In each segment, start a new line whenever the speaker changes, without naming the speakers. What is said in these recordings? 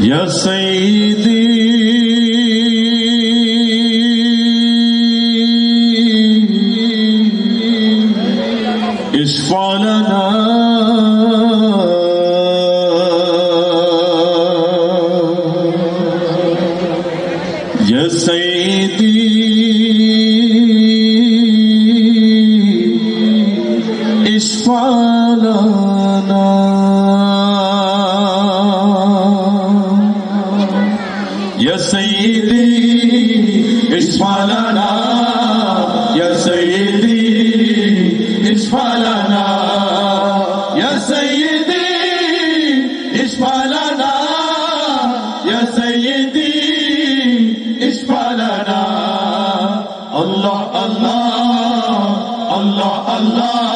یا سیدی اشفا لنا یا سیدی اشفا سيدي اشفع لنا يا سيدي اشفع لنا يا سيدي اشفع لنا يا سيدي اشفع لنا الله الله الله الله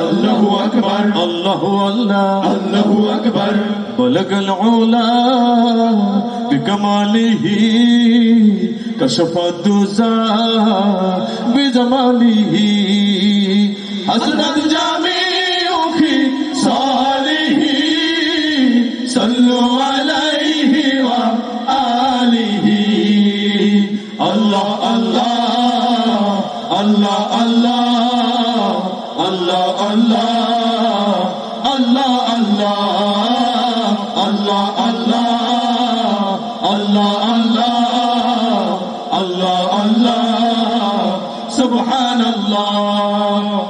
الله
اكبر
الله الله
الله اكبر
بلغ العلا بكماله كشف الدزا بجماله حسنت جامیوں کی صالح صلوا عليه و الله الله الله الله الله الله الله الله الله الله الله الله سبحان الله